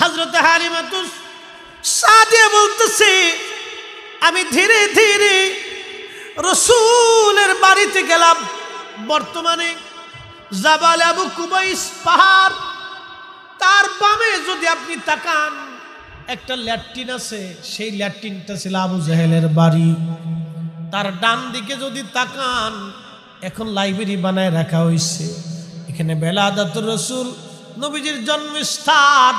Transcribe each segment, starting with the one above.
হজরত হালিমাতুস সাদিয়া বলতেছে, আমি ধীরে ধীরে রসুলের বাড়িতে গেলাম। বর্তমানে জাবাল আবু কুবাইস পাহাড়, তার বামে যদি আপনি তাকান, একটা ল্যাট্রিন আছে, সেই ল্যাট্রিনটা ছিল আবু জাহেলের বাড়ি। তার ডান দিকে যদি তাকান, এখন লাইব্রেরি বানায় রাখা হয়েছে এখানে বেলা বেলাদাতুর রসুল নবীজির জন্মস্থান।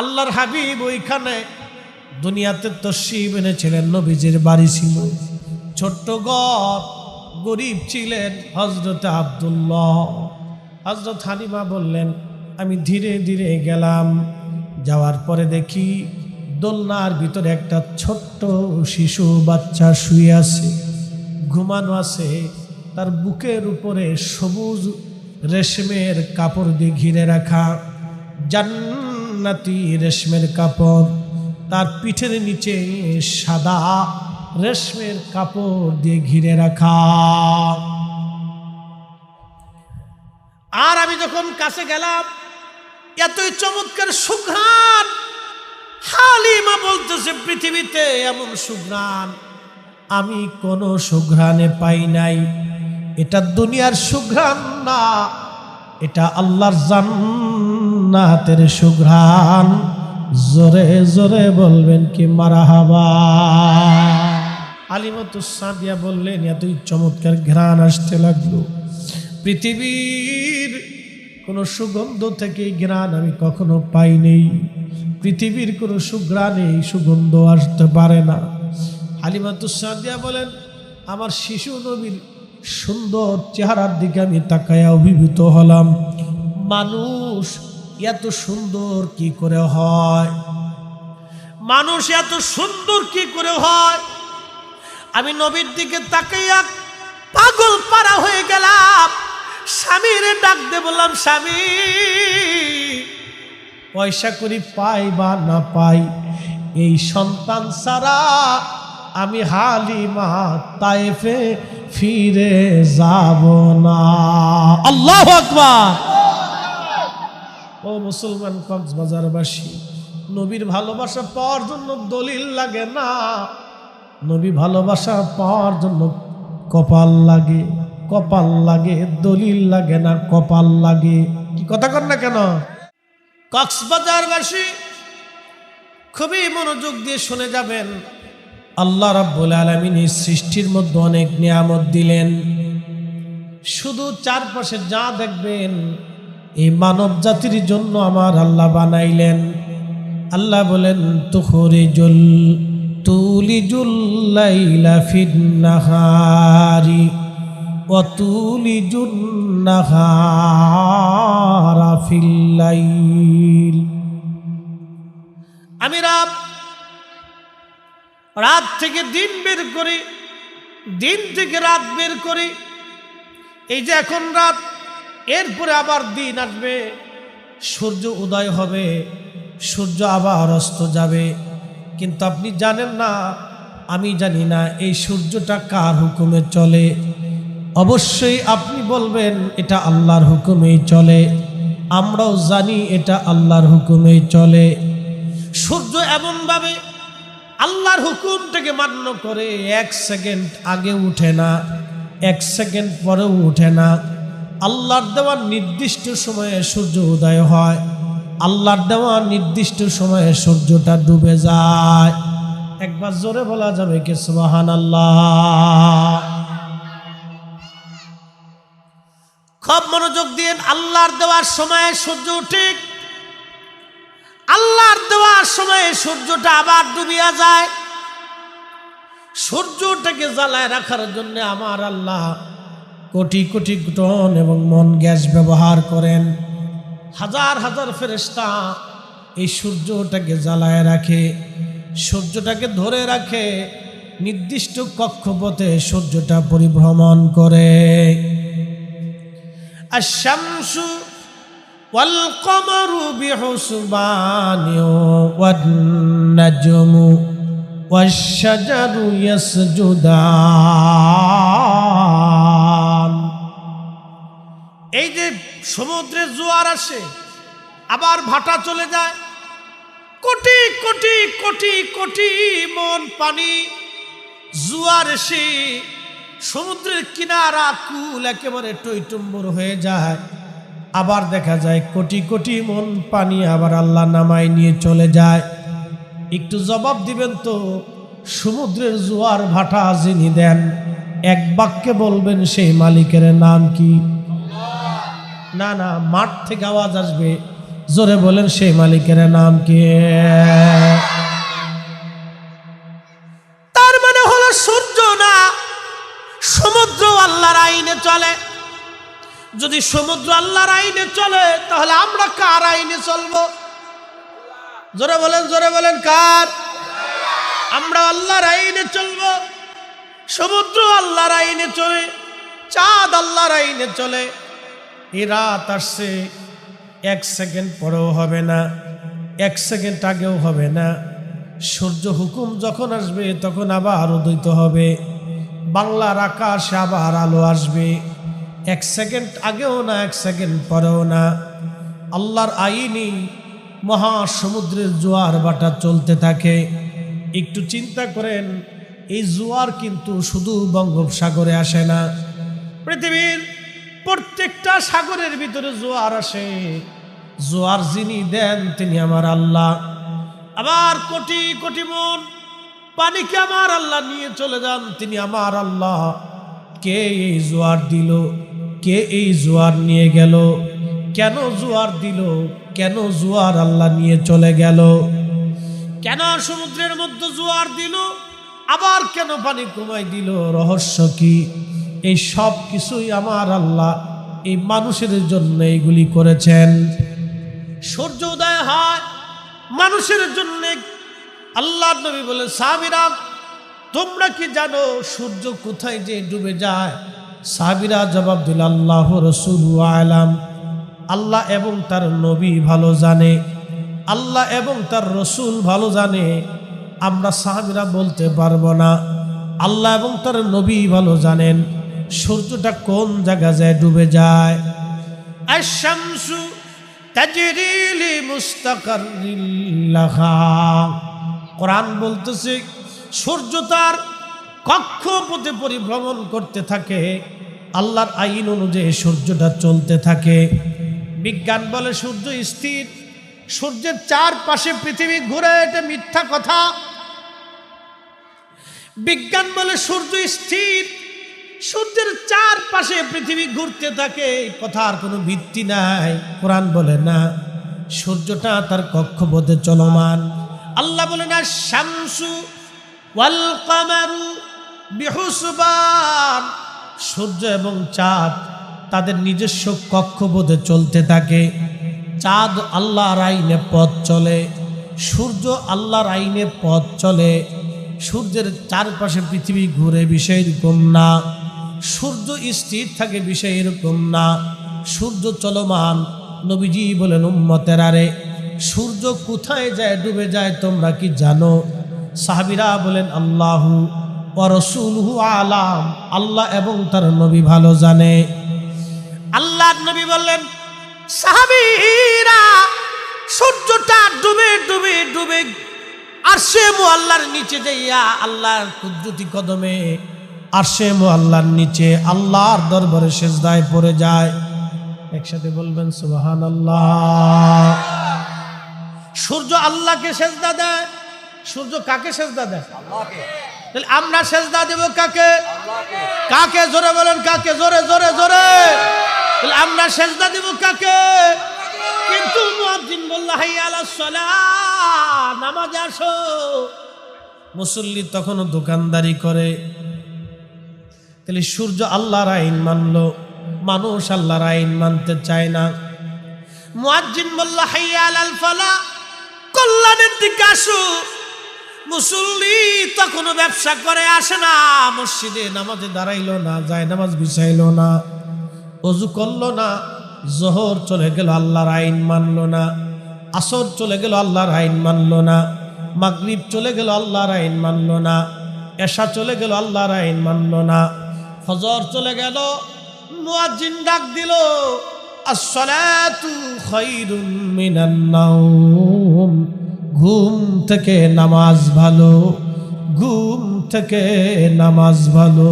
আল্লাহর হাবিব ওইখানে দুনিয়াতে তসিব এনেছিলেন, নবীজির বাড়ি ছিল। ছোট্ট গড় গরিব ছিলেন হজরত আবদুল্লাহ। হজরত হানিমা বললেন, আমি ধীরে ধীরে গেলাম। যাওয়ার পরে দেখি দোলনার ভিতরে একটা ছোট্ট শিশু বাচ্চা শুয়ে আছে, ঘুমানো আছে। তার বুকের উপরে সবুজ রেশমের কাপড় দিয়ে ঘিরে রাখা। জান্নাতি রেশমের কাপড়, তার পিঠের নিচে সাদা রেশমের কাপড় দিয়ে ঘিরে রাখা। আর আমি যখন কাছে গেলাম, এতই চমৎকার সুঘ্রাণ। হালিমা বলতেছে, পৃথিবীতে এমন সুঘ্রাণ আমি কোনো সুঘ্রাণে পাই নাই। এটা দুনিয়ার সুঘ্রাণ না, এটা আল্লাহর জান্নাতের সুঘ্রাণ। জোরে জোরে বলবেন কি মারা মারাহাবা। আলিমতুসাদিয়া বললেন এতই চমৎকার ঘ্রাণ আসতে লাগল। পৃথিবীর কোনো সুগন্ধ থেকে ঘ্রাণ আমি কখনো পাইনি। পৃথিবীর কোনো সুঘ্রাণ এই সুগন্ধ আসতে পারে না। হালিমাতুসাদিয়া বলেন, আমার শিশু নবীর সুন্দর চেহারার দিকে আমি তাকায় অভিভূত হলাম। মানুষ এত সুন্দর কি করে হয়? মানুষ এত সুন্দর কি করে হয়? আমি নবীর দিকে তাকাইয়া পাগল পারা হয়ে গেলাম। স্বামীরে ডাক দে বললাম, স্বামী, পয়সা করি পাই বা না পাই, এই সন্তান ছাড়া আমি হালিমা তাইফে ফিরে যাব না। আল্লাহ আকবার। ও মুসলমান কক্সবাজারবাসী, নবীর ভালোবাসা পাওয়ার জন্য দলিল লাগে না। নবী ভালোবাসা পাওয়ার জন্য কপাল লাগে কপাল লাগে, দলিল লাগে না, কপাল লাগে। কি কথা কর না কেন? কক্সবাজারবাসী, খুবই মনোযোগ দিয়ে শুনে যাবেন। আল্লাহ রাব্বুল আলমিন এই সৃষ্টির মধ্যে অনেক নিয়ামত দিলেন। শুধু চারপাশে যা দেখবেন এই মানব জাতির জন্য আমার আল্লাহ বানাইলেন। আল্লাহ বলেন, তুখরিজুল তুলিজুল্লাইলা ফিন্নাহারি অতুলিজুন নাহারা ফিল্লাইল আমি রাত রাত থেকে দিন বের করি, দিন থেকে রাত বের করি। এই যে এখন রাত এরপরে আবার দিন আসবে, সূর্য উদয় হবে, সূর্য আবার অস্ত যাবে। কিন্তু আপনি জানেন না, আমি জানি না এই সূর্যটা কার হুকুমে চলে। অবশ্যই আপনি বলবেন, এটা আল্লাহর হুকুমেই চলে। আমরাও জানি এটা আল্লাহর হুকুমেই চলে। সূর্য এমনভাবে আল্লাহর হুকুমটাকে মান্য করে, এক সেকেন্ড আগে উঠে না, এক সেকেন্ড পরেও উঠে না। আল্লাহর দেওয়া নির্দিষ্ট সময়ে সূর্য উদয় হয়, আল্লাহর দেওয়া নির্দিষ্ট সময়ে সূর্যটা ডুবে যায়। একবার জোরে বলা যাবে কে সুবাহান আল্লাহ খুব মনোযোগ দিয়ে আল্লাহর দেওয়ার সময়ে সূর্য উঠে আল্লাহর দেওয়ার সময়ে সূর্যটা আবার ডুবিয়া যায়। সূর্যটাকে জ্বালায় রাখার জন্য আমার আল্লাহ কোটি কোটি টন এবং মন গ্যাস ব্যবহার করেন। হাজার হাজার ফেরেস্তা এই সূর্যটাকে জ্বালায় রাখে, সূর্যটাকে ধরে রাখে, নির্দিষ্ট কক্ষপথে সূর্যটা পরিভ্রমণ করে। আশামসু ওয়াল কমরু বিহুসবানিও ওয়ান্নাজমু এই যে সমুদ্রে জোয়ার আসে, আবার ভাটা চলে যায়। কোটি কোটি কোটি কোটি মন পানি, জুয়ার এসে সমুদ্রের কিনারা কুল একেবারে টইটুম্বর হয়ে যায়। আবার দেখা যায় কোটি কোটি মন পানি আবার আল্লাহ নামায় নিয়ে চলে যায়। একটু জবাব দিবেন তো, সমুদ্রের জোয়ার ভাটা যিনি দেন, এক বাক্যে বলবেন সেই মালিকের নাম কি? না না, মাঠ থেকে আওয়াজ আসবে। জোরে বলেন, সেই মালিকের নাম কি? তার মানে হলো সূর্য না, সমুদ্র আল্লাহর আইনে চলে। যদি সমুদ্র আল্লাহর আইনে চলে, তাহলে আমরা কার আইনে চলবো? জোরে বলেন জোরে বলেন, কার? আমরা আল্লাহর আইনে চলবো। সমুদ্র আল্লাহর আইনে চলে, চাঁদ আল্লাহর আইনে চলে। এই রাত আসছে, এক সেকেন্ড পরেও হবে না, এক সেকেন্ড আগেও হবে না। সূর্য হুকুম যখন আসবে, তখন আবার উদিত হবে। বাংলার আকাশে আবার আলো আসবে। এক সেকেন্ড আগেও না, এক সেকেন্ড পরেও না। আল্লাহর আইনি মহাসমুদ্রের জোয়ার বাটা চলতে থাকে। একটু চিন্তা করেন, এই জোয়ার কিন্তু শুধু বঙ্গোপসাগরে আসে না। পৃথিবীর প্রত্যেকটা সাগরের ভিতরে জোয়ার আসে। জোয়ার যিনি দেন, তিনি আমার আল্লাহ। আবার কোটি কোটি মন পানিকে আমার আল্লাহ নিয়ে চলে যান, তিনি আমার আল্লাহ। কে এই জোয়ার দিল? কে এই জোয়ার নিয়ে গেল? কেন জোয়ার দিল? কেন জোয়ার আল্লাহ নিয়ে চলে গেল? কেন সমুদ্রের মধ্যে জোয়ার দিল? আবার কেন পানি কমাই দিল? রহস্য কি? এই সব কিছুই আমার আল্লাহ এই মানুষের জন্য এইগুলি করেছেন। সূর্য উদয় হয়, মানুষের জন্য আল্লাহ নবী বলে সাবিরা, তোমরা কি জানো সূর্য কোথায় যে ডুবে যায়? সাবিরা জবাব দিল, আল্লাহ রসুল আলাম। আল্লাহ এবং তার নবী ভালো জানে, আল্লাহ এবং তার রসুল ভালো জানে, আমরা সাহাবিরা বলতে পারব না। আল্লাহ এবং তার নবী ভালো জানেন। সূর্যটা কোন জায়গা যায়, ডুবে যায়? মুস্তাকারিল্লাহা কোরআন বলতেছে, সূর্য তার কক্ষপথে পরিভ্রমণ করতে থাকে। আল্লাহর আইন অনুযায়ী সূর্যটা চলতে থাকে। বিজ্ঞান বলে সূর্য স্থির। সূর্যের চারপাশে পৃথিবী ঘুরে এটা মিথ্যা কথা। বিজ্ঞান বলে সূর্য স্থির। সূর্যের চারপাশে পৃথিবী ঘুরতে থাকে কথার কোনো ভিত্তি নাই। কোরআন বলে না, সূর্যটা তার কক্ষপথে চলমান। আল্লাহ বলে না শামসু ওয়াল কামারু বিহুসবান। সূর্য এবং চাঁদ তাদের নিজস্ব কক্ষপথে চলতে থাকে। চাঁদ আল্লাহর আইনে পথ চলে, সূর্য আল্লাহর আইনে পথ চলে। সূর্যের চারপাশে পৃথিবী ঘুরে বিষয় এরকম না। সূর্য স্থির থাকে বিষয় এরকম না। সূর্য চলমান, নবীজি বলেন, উম্মতের আরে, সূর্য কোথায় যায়, ডুবে যায়, তোমরা কি জানো? সাহাবিরা বলেন, আল্লাহু রসুলহু আলাম। আল্লাহ এবং তার নবী ভালো জানে। আল্লাহ নবী বললেন, সাহাবিরা, সূর্যটা ডুবে ডুবে ডুবে, আর সে মো আল্লাহর নিচে যাইয়া আল্লাহর কুদরতি কদমে আর সে মো আল্লাহর নিচে আল্লাহর দরবারে সেজদায় পড়ে যায়। একসাথে বলবেন সুবাহান আল্লাহ সূর্য আল্লাহকে সেজদা দেয় সূর্য কাকে সেজদা দেয়? তাহলে আমরা সেজদা দেব কাকে? কাকে? জোরে বলেন কাকে? জোরে জোরে জোরে। তাহলে আমরা সেজদা দেব কাকে? কিন্তু মুয়াজ্জিন বলল নামাজে আসো। মুসল্লি তখনও দোকানদারি করে। তাহলে সূর্য আল্লাহর আইন মানলো, মানুষ আল্লাহর আইন মানতে চায় না। মুয়াজ্জিন বলল, হাইয়া আলাল ফালা, কল্যাণের দিকে আসো। মুসল্লি তখনও ব্যবসা করে, আসে না, মসজিদে নামাজে দাঁড়াইলো না, যায় নামাজ বিছাইলো না। অজু করল না, জোহর চলে গেল, আল্লাহর আইন মানলো না। আসর চলে গেল, আল্লাহর আইন মানলো না। মাগরিব চলে গেল, আল্লাহর আইন মানলো না। এশা চলে গেল, আল্লাহর আইন মানলো না। ফজর চলে গেল, মুয়াজ্জিন ডাক দিল, আসসালাতু খায়রুম মিনান নাওম, ঘুম থেকে নামাজ ভালো, ঘুম থেকে নামাজ ভালো,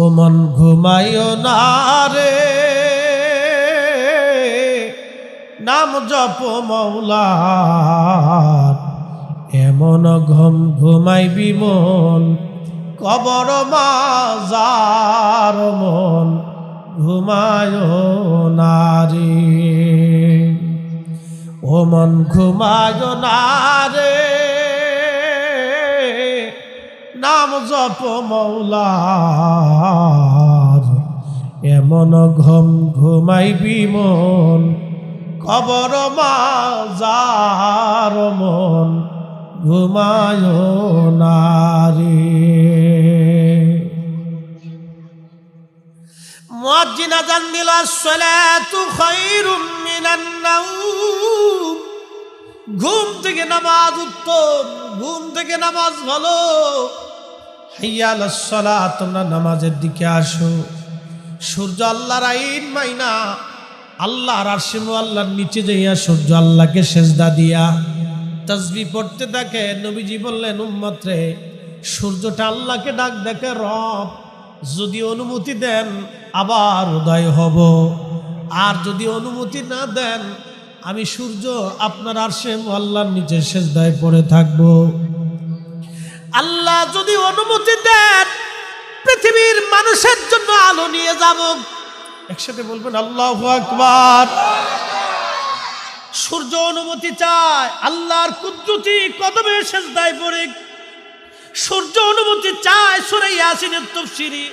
ও মন ঘুমাইও না রে, নাম জপ মৌলার এমন ঘুম ঘুমাইবি মন কবর মাজার মন ঘুমায় নারী। ও মন ঘুমায় না রে নাম জপ মৌলার। এমন ঘুম ঘুমাইবি মন কবর মাজার মন ঘুমায় নারী। মুয়াজ্জিন আজান দিল, আসসালাতু খায়রুম মিনান ঘুম থেকে নামাজ উত্তম, ঘুম থেকে নামাজ ভালো। হাইয়া আলাস-সালাহ তোমরা নামাজের দিকে আসো। সূর্য আল্লাহর আইন মাইনা আল্লাহর আরশিমু আল্লাহর নিচে যাইয়া সূর্য আল্লাহকে সেজদা দিয়া। তসবি পড়তে থাকে, নবীজি বললেন, উম্মত রে, সূর্যটা আল্লাহকে ডাক দেখে রব। যদি অনুমতি দেন, আবার উদয় হব। আর যদি অনুমতি না দেন, আমি সূর্য আপনার আরশে আল্লাহর নিচে শেষ সেজদায় পড়ে থাকব। আল্লাহ যদি অনুমতি দেন, পৃথিবীর মানুষের জন্য আলো নিয়ে যাব। একসাথে বলবেন, আল্লাহ আকবার। সূর্য অনুমতি চায়, আল্লাহর কুদরতি কদমে সেজদায় পড়ে সূর্য অনুমতি চায় সুরে ইয়াসিনের তফসিরি।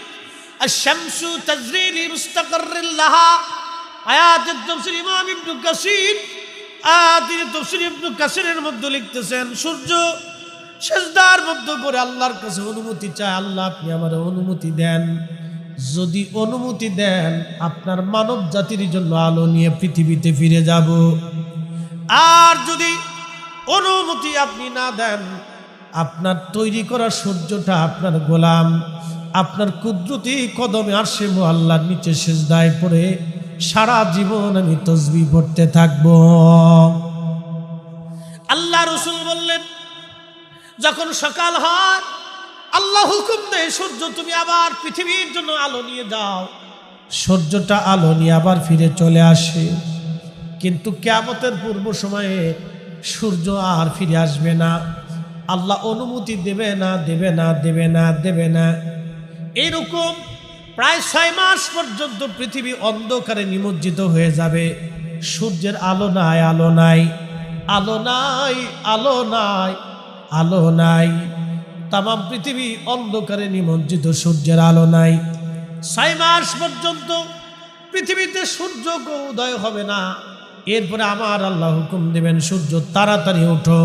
আশ-শামসু তাজরি লিমুস্তাকাররিল লাহা। আয়াতের তফসির ইমাম ইবনু কাসির। আয়াতের তফসির ইবনু কাসিরের মধ্যে লিখতেছেন, সূর্য সেজদার মধ্যে করে আল্লাহর কাছে অনুমতি চায়, আল্লাহ আপনি আমার অনুমতি দেন। যদি অনুমতি দেন, আপনার মানব জাতির জন্য আলো নিয়ে পৃথিবীতে ফিরে যাব। আর যদি অনুমতি আপনি না দেন আপনার তৈরি করা সূর্যটা আপনার গোলাম, আপনার কুদরতি কদমে আর সে আল্লাহর নিচে সেজদায় পড়ে সারা জীবন আমি তসবি পড়তে থাকব। আল্লাহ রসুল বললেন, যখন সকাল হয়, আল্লাহ হুকুম দেয়, সূর্য তুমি আবার পৃথিবীর জন্য আলো নিয়ে যাও। সূর্যটা আলো নিয়ে আবার ফিরে চলে আসে। কিন্তু কেয়ামতের পূর্ব সময়ে সূর্য আর ফিরে আসবে না। আল্লাহ অনুমতি দেবে না দেবে না দেবে না দেবে না। এরকম প্রায় ছয় মাস পর্যন্ত পৃথিবী অন্ধকারে নিমজ্জিত হয়ে যাবে। সূর্যের আলো নাই আলো নাই আলো নাই আলো নাই আলো নাই। তাম পৃথিবী অন্ধকারে নিমজ্জিত, সূর্যের আলো নাই। ছয় মাস পর্যন্ত পৃথিবীতে সূর্য উদয় হবে না। এরপরে আমার আল্লাহ হুকুম দেবেন, সূর্য তাড়াতাড়ি ওঠো।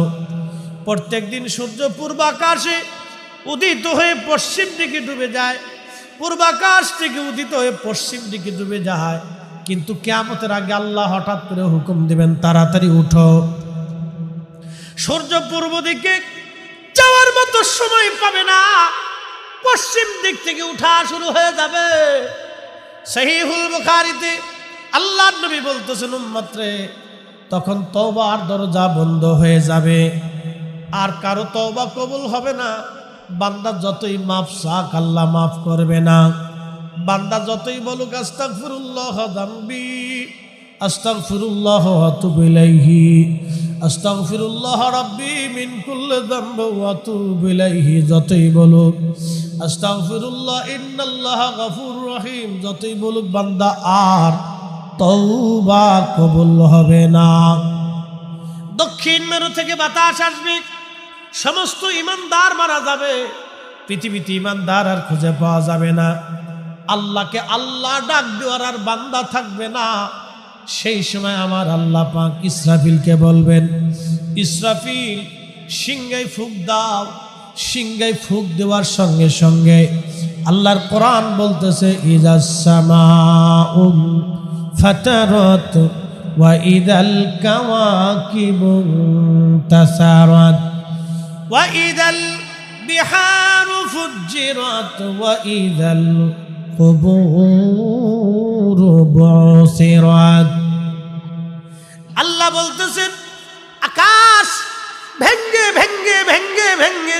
প্রত্যেক দিন সূর্য পূর্বাকাশে উদিত হয়ে পশ্চিম দিকে ডুবে যায়। পূর্বাকাশ থেকে উদিত হয়ে পশ্চিম দিকে ডুবে যায়। কিন্তু কেয়ামতের আগে আল্লাহ হঠাৎ করে হুকুম দেবেন, তাড়াতাড়ি উঠো। সূর্য পূর্ব দিকে যাওয়ার মতো সময় পাবে না। পশ্চিম দিক থেকে উঠা শুরু হয়ে যাবে। সহিহুল বুখারিতে আল্লাহ নবী বলতেছেন, উম্মত্রে, তখন তওবার দরজা বন্ধ হয়ে যাবে। আর কারও তওবা কবুল হবে না। বান্দা যতই মাফ চাক, আল্লাহ মাফ করবে না। বান্দা যতই বলুক, আস্তাগফিরুল্লাহ দাম্বি আস্তাগফিরুল্লাহ আতুবু ইলাইহি, আস্তাগফিরুল্লাহ রাব্বি মিন কুল্লি যামবি ওয়া আতুবু ইলাইহি, যতই বলুক, আস্তাগফিরুল্লাহ ইন্নাল্লাহ গফুরুর রহিম, যতই বলুক, বান্দা আর তওবা কবুল হবে না। দক্ষিণ মেরু থেকে বাতাস আসবে। সমস্ত ইমানদার মারা যাবে। পৃথিবীতে ইমানদার আর খুঁজে পাওয়া যাবে না। আল্লাহকে আল্লাহ ডাক দেওয়ার আর বান্দা থাকবে না। সেই সময় আমার আল্লাহ পাক ইসরাফিলকে বলবেন, ইসরাফিল সিংহাই ফুক দাও। সিংহাই ফুক দেওয়ার সঙ্গে সঙ্গে আল্লাহর কোরআন বলতেছে ইজাসমা উম ফাতারত ওয়া ইদাল কাওয়াকিবু তাসারাত। وإذا البحار فجرت وإذا القبور بعثرت আল্লাহ বলতেছেন, আকাশ ভেঙ্গে ভেঙ্গে ভেঙ্গে ভেঙ্গে,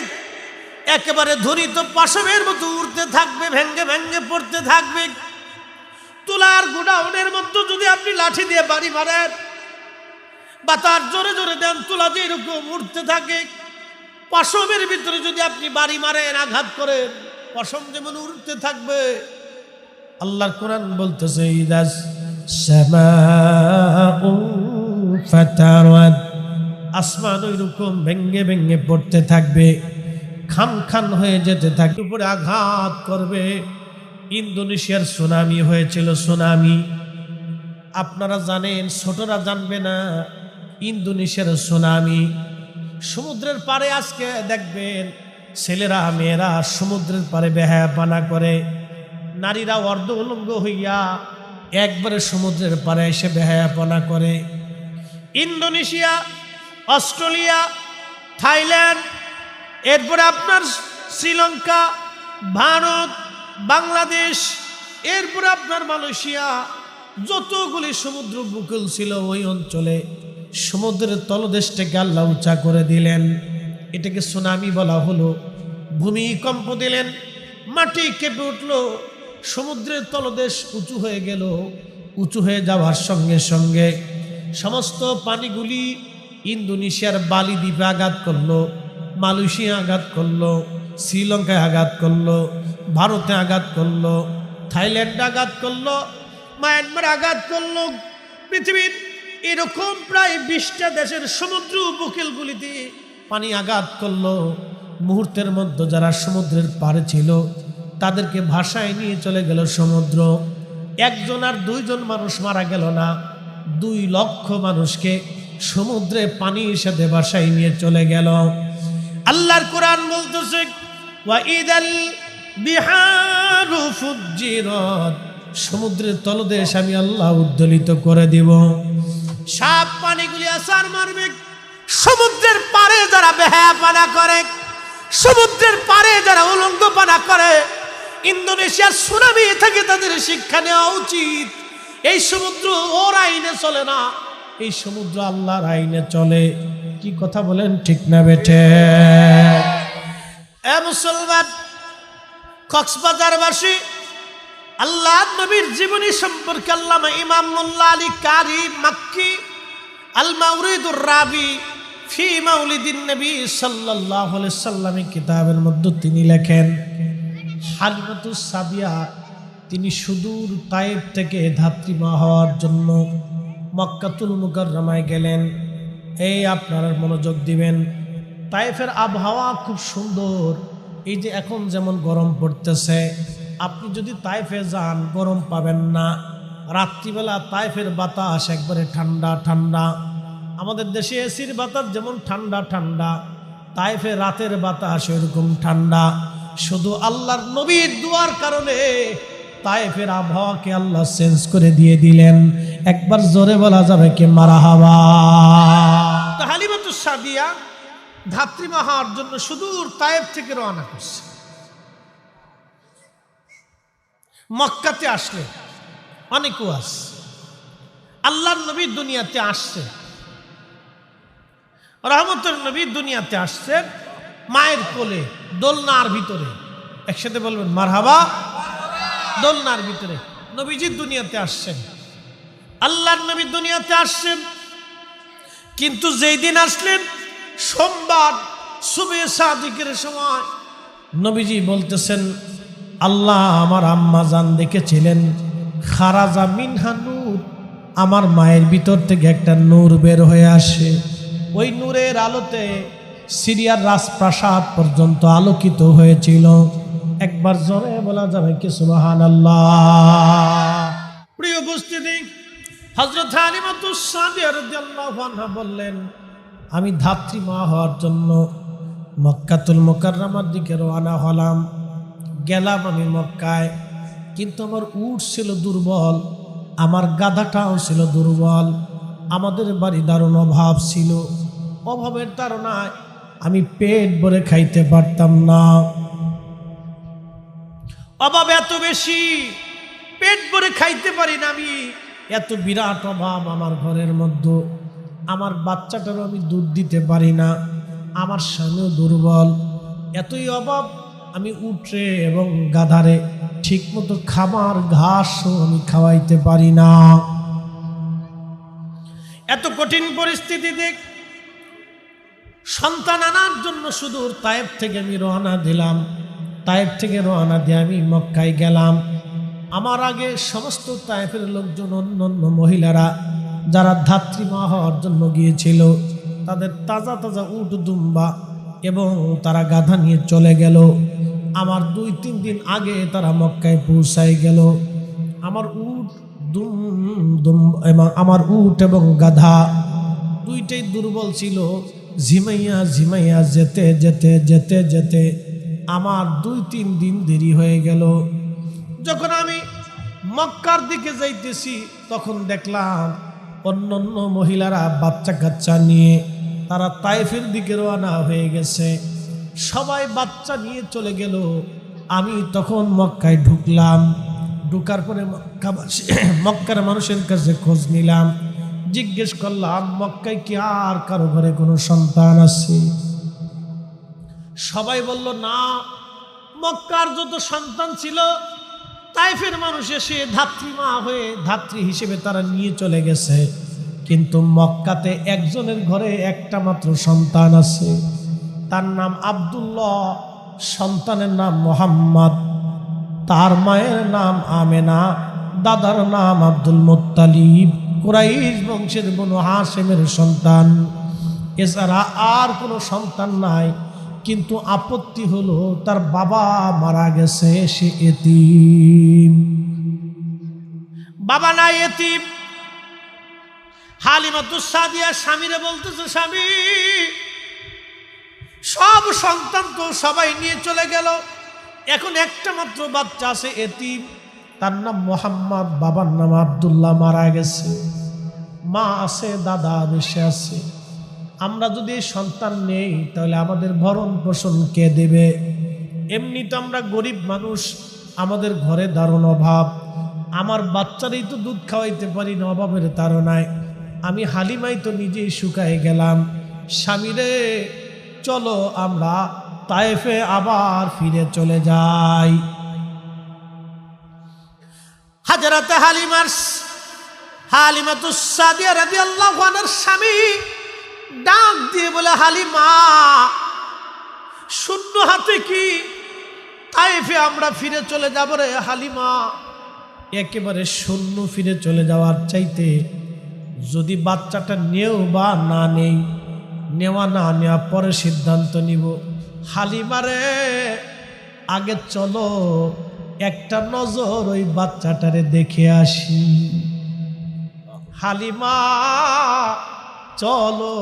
একেবারে ধরিত পাশবের মতো উড়তে থাকবে, ভেঙ্গে ভেঙ্গে পড়তে থাকবে। তুলার গোডাউনের মতো যদি আপনি লাঠি দিয়ে বাড়ি মারেন বা তার জোরে জোরে দেন, তুলা যেরকম উড়তে থাকে পশমের ভিতরে যদি আপনি বাড়ি মারেন, আঘাত করেন, পশম যেমন উঠতে থাকবে। আল্লাহর কোরআন বলতেছে ইদাস আসমান ওই রকম ভেঙ্গে ভেঙ্গে পড়তে থাকবে, খান খান হয়ে যেতে থাকবে, উপরে আঘাত করবে। ইন্দোনেশিয়ার সুনামি হয়েছিল সুনামি। আপনারা জানেন, ছোটরা জানবে না, ইন্দোনেশিয়ার সুনামি সমুদ্রের পাড়ে আজকে দেখবেন ছেলেরা, মেয়েরা সমুদ্রের পাড়ে বেহায়াপানা করে। নারীরা অর্ধ উলঙ্গ হইয়া একবারে সমুদ্রের পাড়ে এসে বেহায়াপনা করে। ইন্দোনেশিয়া, অস্ট্রেলিয়া, থাইল্যান্ড, এরপরে আপনার শ্রীলঙ্কা, ভারত, বাংলাদেশ, এরপরে আপনার মালয়েশিয়া, যতগুলি সমুদ্র উপকূল ছিল ওই অঞ্চলে সমুদ্রের তলদেশটাকে আল্লাহ উঁচা করে দিলেন। এটাকে সুনামি বলা হলো। ভূমিকম্প দিলেন। মাটি কেঁপে উঠল। সমুদ্রের তলদেশ উঁচু হয়ে গেল। উঁচু হয়ে যাওয়ার সঙ্গে সঙ্গে সমস্ত পানিগুলি ইন্দোনেশিয়ার বালি দ্বীপে আঘাত করল, মালয়েশিয়া আঘাত করল, শ্রীলঙ্কায় আঘাত করল, ভারতে আঘাত করল, থাইল্যান্ডে আঘাত করল, মায়ানমার আঘাত করল, পৃথিবীর এরকম প্রায় বিশটা দেশের সমুদ্র উপকূলগুলিতে পানি আঘাত করল। মুহূর্তের মধ্যে যারা সমুদ্রের পাড়ে ছিল, তাদেরকে ভাষায় নিয়ে চলে গেল সমুদ্র। একজন আর দুইজন মানুষ মারা গেল না। দুই লক্ষ মানুষকে সমুদ্রে পানির সাথে ভাষায় নিয়ে চলে গেল। আল্লাহর কোরআন বলতেছে ওয়াইদাল বিহারু সমুদ্রের তলদেশ আমি আল্লাহ উদ্দোলিত করে দিব। সাপ পানিগুলি আসার মারবে। সমুদ্রের পারে যারা বেহায়াপানা করে, সমুদ্রের পারে যারা উলঙ্গ পানা করে, ইন্দোনেশিয়ার সুনামি থেকে তাদের শিক্ষা নেওয়া উচিত। এই সমুদ্র ওর আইনে চলে না। এই সমুদ্র আল্লাহর আইনে চলে। কি কথা বলেন ঠিক না বেঠে? এ মুসলমান, কক্সবাজারবাসী আল্লাহ নবীর জীবনী সম্পর্কে আল্লামা ইমাম আলী কারি মাক্কি, আল মাউরিদুর রাবি ফি মাউলিদিন নবী সাল্লাল্লাহু আলাইহি সাল্লামে কিতাবের মধ্যে তিনি লেখেন হালিমাতুস সাবিয়া তিনি সুদূর তায়েব থেকে ধাত্রীমা হওয়ার জন্য মক্কাতুল মুকাররমায় গেলেন। এই আপনারা মনোযোগ দিবেন। তাইফের আবহাওয়া খুব সুন্দর। এই যে এখন যেমন গরম পড়তেছে আপনি যদি তাইফে যান, গরম পাবেন না। রাত্রিবেলা তাইফের বাতাস একবারে ঠান্ডা ঠান্ডা। আমাদের দেশে এসির বাতাস যেমন ঠান্ডা ঠান্ডা, তাইফে রাতের বাতাস ওইরকম ঠান্ডা। শুধু আল্লাহর নবীর দুয়ার কারণে তাইফের আবহাওয়াকে আল্লাহ চেঞ্জ করে দিয়ে দিলেন। একবার জোরে বলা যাবে কি মারা হাওয়া? হালিমাতু সাদিয়া ধাত্রীমা হওয়ার জন্য সুদূর তায়েব থেকে রওনা করছে। মক্কাতে আসলে, অনেক ওয়াজ। আল্লাহর নবী দুনিয়াতে আসছে। রহমতের নবী দুনিয়াতে আসছেন মায়ের কোলে, দোলনার ভিতরে। একসাথে বলবেন, মারহাবা, দোলনার ভিতরে। নবীজি দুনিয়াতে আসছেন। আল্লাহর নবী দুনিয়াতে আসছেন। কিন্তু যেই দিন আসলেন, সোমবার সুবে সাদিকের সময়, নবীজি বলতেছেন আল্লাহ আমার আম্মা জান দেখেছিলেন, খারাজা মিনহা নূর, আমার মায়ের ভিতর থেকে একটা নূর বের হয়ে আসে। ওই নূরের আলোতে সিরিয়ার রাজপ্রাসাদ পর্যন্ত আলোকিত হয়েছিল। একবার জোরে বলা যাবে কি সুবাহান আল্লাহ প্রিয় উপস্থিতি হজরত হালিমাতুসাদিয়া বললেন, আমি ধাত্রী মা হওয়ার জন্য মক্কাতুল মোকাররামার দিকে রওনা হলাম। গেলাম আমি মক্কায়। কিন্তু আমার উট ছিল দুর্বল, আমার গাধাটাও ছিল দুর্বল, আমাদের বাড়ি দারুণ অভাব ছিল। অভাবের তারণায় আমি পেট ভরে খাইতে পারতাম না। অভাব এত বেশি, পেট ভরে খাইতে পারি না আমি। এত বিরাট অভাব আমার ঘরের মধ্যে। আমার বাচ্চাটারও আমি দুধ দিতে পারি না, আমার স্বামীও দুর্বল। এতই অভাব আমি উঠে এবং গাধারে ঠিক মতো খাবার, ঘাসও আমি খাওয়াইতে পারি না। এত কঠিন পরিস্থিতি দেখ সন্তান আনার জন্য সুদূর তায়েব থেকে আমি রওনা দিলাম। তায়েব থেকে রওনা দিয়ে আমি মক্কায় গেলাম। আমার আগে সমস্ত তায়েফের লোকজন অন্য অন্য মহিলারা, যারা ধাত্রীমা হওয়ার জন্য গিয়েছিল, তাদের তাজা তাজা উট, দুম্বা এবং তারা গাধা নিয়ে চলে গেল। আমার দুই, তিন দিন আগে তারা মক্কায় পৌঁছায় গেল। আমার উট দুম দুম এবং আমার উট এবং গাধা দুইটাই দুর্বল ছিল। ঝিমাইয়া ঝিমাইয়া যেতে যেতে যেতে যেতে আমার দুই, তিন দিন দেরি হয়ে গেল। যখন আমি মক্কার দিকে যাইতেছি, তখন দেখলাম অন্য অন্য মহিলারা বাচ্চা কাচ্চা নিয়ে তারা তাইফের দিকে রওনা হয়ে গেছে। সবাই বাচ্চা নিয়ে চলে গেল। আমি তখন মক্কায় ঢুকলাম। ঢুকার পরে মক্কাবাসী মক্কার মানুষের কাছে খোঁজ নিলাম। জিজ্ঞেস করলাম, মক্কায় কি আর কারও ঘরে কোনো সন্তান আছে? সবাই বলল, না, মক্কার যত সন্তান ছিল, তাইফের মানুষ এসে ধাত্রী মা হয়ে ধাত্রী হিসেবে তারা নিয়ে চলে গেছে। কিন্তু মক্কাতে একজনের ঘরে একটা মাত্র সন্তান আছে। তার নাম আব্দুল্লাহ, সন্তানের নাম মোহাম্মদ। তার মায়ের নাম আমেনা, দাদার নাম আব্দুল মোত্তালিব, কুরাইশ বংশের বনু হাসেমের সন্তান। এছাড়া আর কোনো সন্তান নাই, কিন্তু আপত্তি হলো তার বাবা মারা গেছে, সে এতিম। বাবা না এতিম হালিমাতুসাদিয়া স্বামীরে বলতেছে, স্বামী, সব সন্তান তো সবাই নিয়ে চলে গেল। এখন একটা মাত্র বাচ্চা আছে এতিম। তার নাম মোহাম্মদ, বাবার নাম আবদুল্লাহ, মারা গেছে। মা আছে, দাদা বেশি আছে। আমরা যদি সন্তান নেই, তাহলে আমাদের ভরণ পোষণ কে দেবে? এমনি তো আমরা গরিব মানুষ, আমাদের ঘরে দারুণ অভাব। আমার বাচ্চারই তো দুধ খাওয়াইতে পারি না, অভাবের তাড়নায়। আমি হালিমাই তো নিজেই শুকায় গেলাম। স্বামীরে চলো আমরা তায়েফে আবার ফিরে চলে যাই। হাজারাতে হালিমার হালিমাতুসাদিয়া রাদিয়াল্লাহু আনহার স্বামী ডাক দিয়ে বলে, হালিমা, শূন্য হাতে কি তাইফে আমরা ফিরে চলে যাব রে হালিমা? একেবারে শূন্য ফিরে চলে যাওয়ার চাইতে যদি বাচ্চাটা নেও বা না নেই, নেওয়া না নেওয়া পরে সিদ্ধান্ত নিব। হালিমারে আগে চলো, একটা নজর ওই বাচ্চাটারে দেখে আসি। হালিমা, চলো,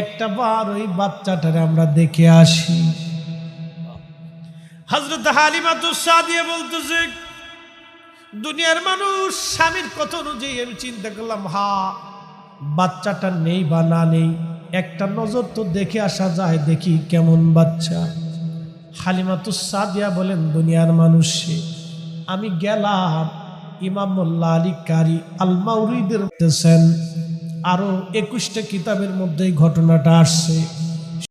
একটা বার ওই বাচ্চাটারে আমরা দেখে আসি। হজরত হালিমা তো সাদিয়ে বলতেছে দুনিয়ার মানুষ, স্বামীর কথা অনুযায়ী আমি চিন্তা করলাম, হা, বাচ্চাটা নেই বা না নেই, একটা নজর তো দেখে আসা যায়, দেখি কেমন বাচ্চা হালিমা তো সাদিয়া বলেন, দুনিয়ার মানুষ। আমি গেলাম ইমাম মোল্লা আলী কারি আলমাউরিদের বলতেছেন, আরও একুশটা কিতাবের মধ্যে ঘটনাটা আসছে